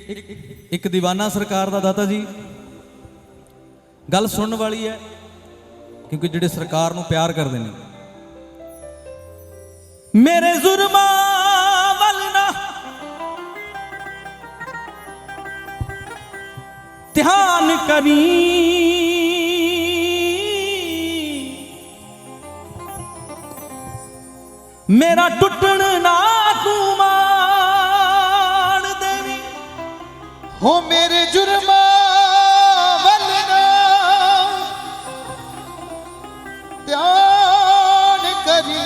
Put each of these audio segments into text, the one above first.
ਇੱਕ- ਇੱਕ دیਵਾਨਾ ਸਰਕਾਰ ਦਾ ਦਾਤਾ ਜੀ। ਗੱਲ ਸੁਣਨ ਵਾਲੀ ਹੈ, ਕਿਉਂਕਿ ਜਿਹੜੇ ਸਰਕਾਰ ਨੂੰ ਪਿਆਰ ਕਰਦੇ ਨੇ। ਮੇਰੇ ਜ਼ੁਰਮਾਂ ਵੱਲ ਨਾ। ਧਿਆਨ ਕਰੀ। ਮੇਰਾ ਟੁੱਟਣ ਨਾ ਹੋ ਮੇਰੇ ਜੁਰਮਾਂ ਵੱਲ ਨਾ ਧਿਆਨ ਕਰੀਓ।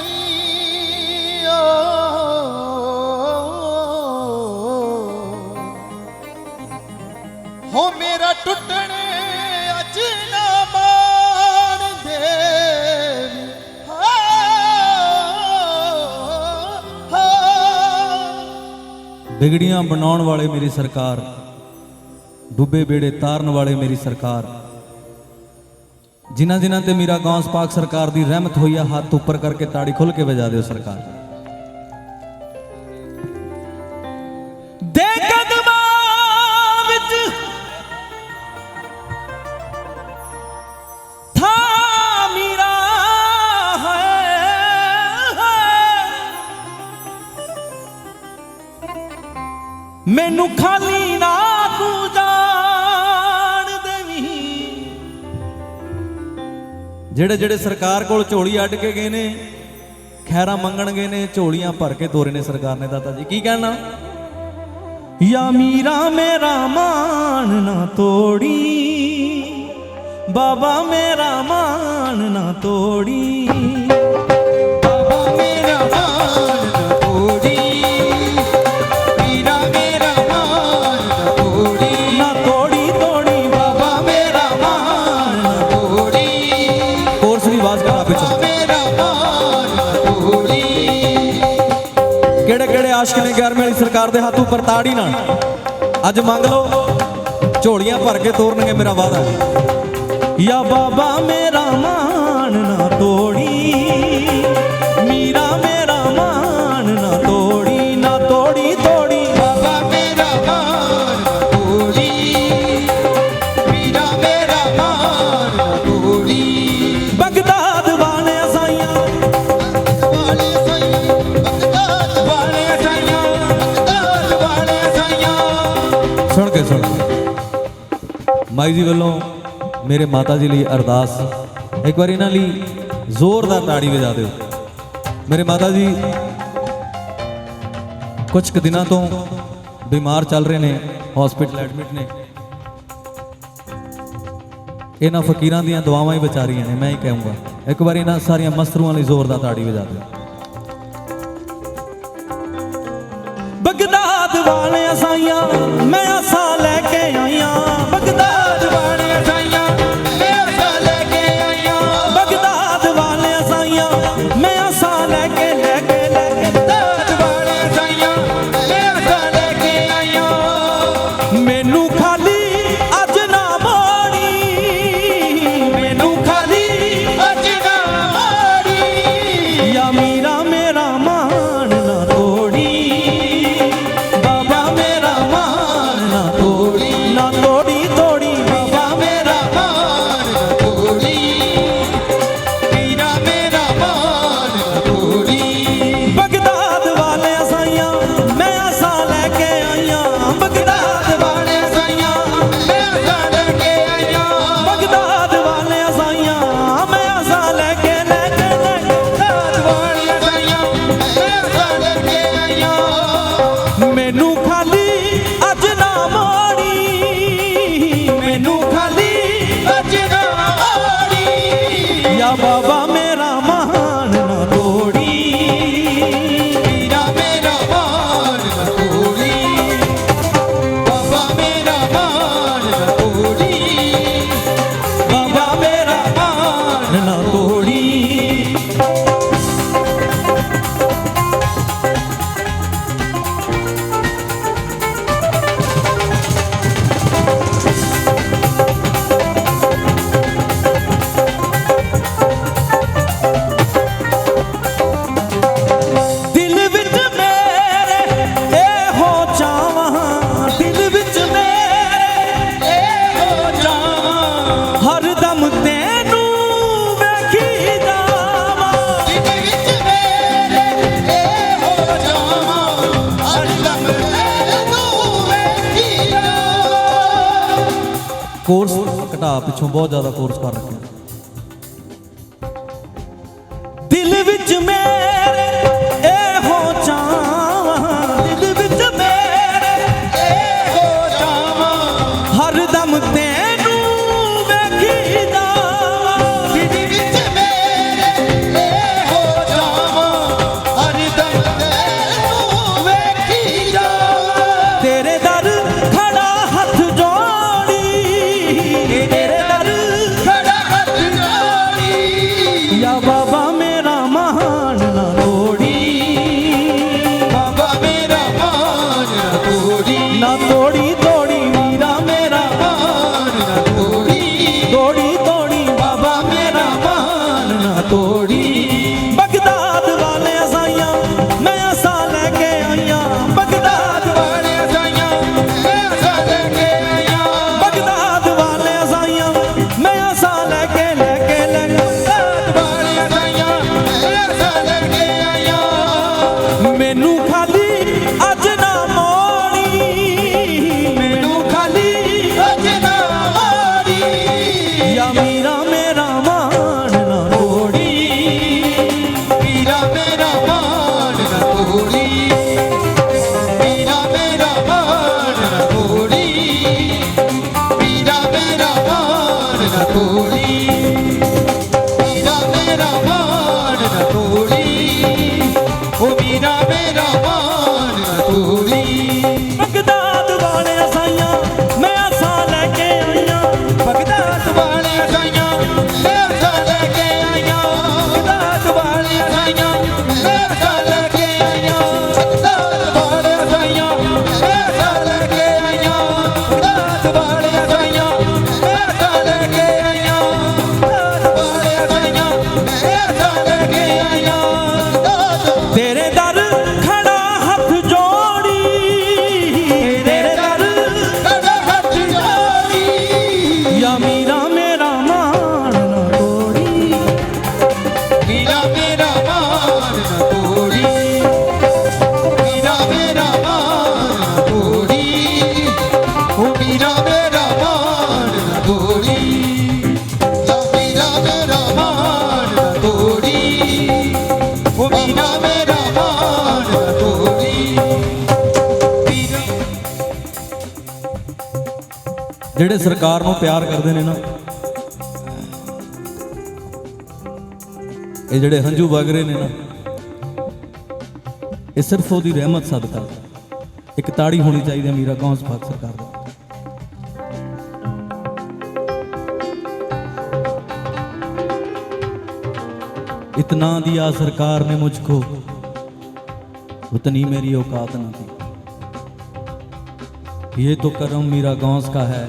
ਹੋ ਮੇਰਾ ਟੁੱਟਣ ਅੱਜ ਨਾ ਮਾਣ ਦੇਵੀ ਹਾਂ ਬਣਾਉਣ ਵਾਲੇ ਮੇਰੀ ਸਰਕਾਰ। ਡੁੱਬੇ ਬੇੜੇ ਤਾਰਨ ਵਾਲੇ ਮੇਰੀ ਸਰਕਾਰ। ਜਿਨ੍ਹਾਂ ਜਿਨ੍ਹਾਂ ਤੇ ਮੇਰਾ ਗੌਂਸ ਪਾਕ ਸਰਕਾਰ ਦੀ ਰਹਿਮਤ ਹੋਈ ਆ, ਹੱਥ ਉੱਪਰ ਕਰਕੇ ਤਾੜੀ ਖੁੱਲ ਕੇ ਵਜਾ ਦਿਓ ਸਰਕਾਰ। ਦੇ ਕਦਮਾਂ ਵਿੱਚ ਥਾ ਮੇਰਾ ਹੈ। ਮੈਨੂੰ ਖਾਲੀ ਨਾ ਜਿਹੜੇ ਜਿਹੜੇ ਸਰਕਾਰ ਕੋਲ ਝੋਲੀ ਅੱਡ ਕੇ ਗਏ ਨੇ ਖੈਰਾ ਮੰਗਣ ਗਏ ਨੇ, ਝੋਲੀਆਂ ਭਰ ਕੇ ਤੋਰੇ ਨੇ ਸਰਕਾਰ ਨੇ ਦਾਤਾ ਜੀ, ਕੀ ਕਹਿਣਾ? ਯਾ ਮੀਰਾ ਮੇਰਾ ਮਾਨ ਨਾ ਤੋੜੀ, ਬਾਬਾ ਮੇਰਾ ਮਾਨ ਨਾ ਤੋੜੀ। ਆਸ਼ਕ ਨੇ 11ਵੀਂ ਵਾਲੀ ਸਰਕਾਰ ਦੇ ਹੱਥ ਉੱਪਰ ਤਾੜੀ ਨਾਲ? ਅੱਜ ਮੰਗ ਲਓ, ਝੋਲੀਆਂ ਭਰ ਕੇ ਤੋਰਨਗੇ ਮੇਰਾ ਵਾਦਾ ਯਾ ਬਾਬਾ ਮੇਰਾ ਮਾਨ ਮਾਈ ਜੀ ਵੱਲੋਂ ਮੇਰੇ ਮਾਤਾ ਜੀ ਲਈ ਅਰਦਾਸ। ਇੱਕ ਵਾਰ ਇਹਨਾਂ ਲਈ ਜ਼ੋਰਦਾਰ ਤਾੜੀ ਵਜਾ ਦਿਓ। ਮੇਰੇ ਮਾਤਾ ਜੀ ਕੁਝ ਕੁ ਦਿਨਾਂ ਤੋਂ ਬਿਮਾਰ ਚੱਲ ਰਹੇ ਨੇ ਹਸਪੀਟਲ ਐਡਮਿਟ ਨੇ। ਇਹਨਾਂ ਫਕੀਰਾਂ ਦੀਆਂ ਦੁਆਵਾਂ ਹੀ ਬਚਾ ਰਹੀਆਂ ਨੇ, ਮੈਂ ਹੀ ਕਹੂੰਗਾ। ਇੱਕ ਵਾਰ ਇਹਨਾਂ ਸਾਰੀਆਂ ਮਸਤਰੂਆਂ ਲਈ ਜ਼ੋਰਦਾਰ ਤਾੜੀ ਵਜਾ ਦਿਓ। ਬਗਦਾਦ ਵਾਲਿਆਂ ਸਾਈਆਂ, ਮੈਂ ਆਸਾਂ ਕੋਰਸ ਘਟਾ ਪਿੱਛੋਂ ਬਹੁਤ ਜ਼ਿਆਦਾ ਕੋਰਸ ਕਰ ਰੱਖਿਆ। ਦਿਲ ਵਿੱਚ ਮੈਂ ਜਿਹੜੇ ਸਰਕਾਰ ਨੂੰ ਪਿਆਰ ਕਰਦੇ ਨੇ ਨਾ, ਇਹ ਜਿਹੜੇ ਹੰਝੂ ਵਗ ਰਹੇ ਨੇ ਨਾ, ਇਹ ਸਿਰਫ ਉਹਦੀ ਰਹਿਮਤ ਸਦਕਾ ਇੱਕ ਤਾੜੀ ਹੋਣੀ ਚਾਹੀਦੀ ਹੈ ਮੀਰਾ ਗੌਂਸ ਭਾਗ ਸਰਕਾਰ ਦਾ। ਇਤਨਾ इतना दिया सरकार ने मुझको उतनी मेरी औकात ना थी ਇਹ तो ਕਰਮ ਮੀਰਾ ਗੌਂਸ का ਹੈ।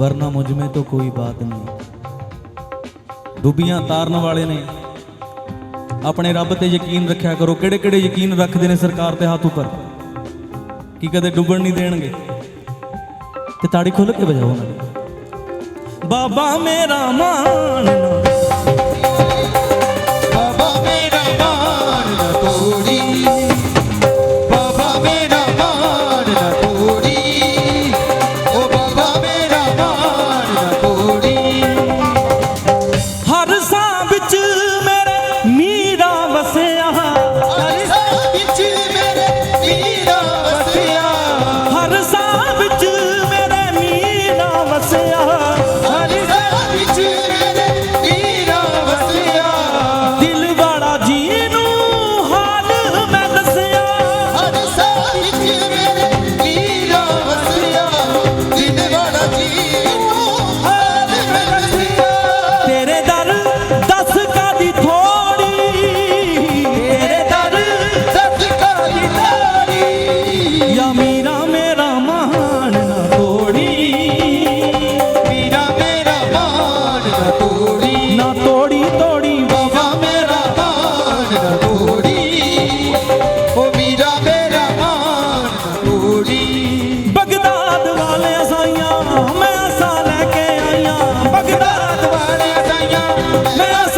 ਵਰਨਾ ਮੁਝ ਮੇ ਤੋ ਕੋਈ ਬਾਤ ਨਹੀਂ। ਡੁੱਬੀਆਂ ਤਾਰਨ ਵਾਲੇ ਨੇ। ਆਪਣੇ ਰੱਬ ਤੇ ਯਕੀਨ ਰੱਖਿਆ ਕਰੋ ਕਿਹੜੇ ਕਿਹੜੇ ਯਕੀਨ ਰੱਖਦੇ ਨੇ ਸਰਕਾਰ ਤੇ ਹੱਥ ਉੱਪਰ? ਕੀ ਕਦੇ ਡੁੱਬਣ ਨਹੀਂ ਦੇਣਗੇ? ਤੇ ਤਾੜੀ ਖੋਲ ਕੇ ਵਜਾਓ ਉਹਨਾਂ ਬਾਬਾ ਮੇਰਾ ਮਾਨਣਾ Cause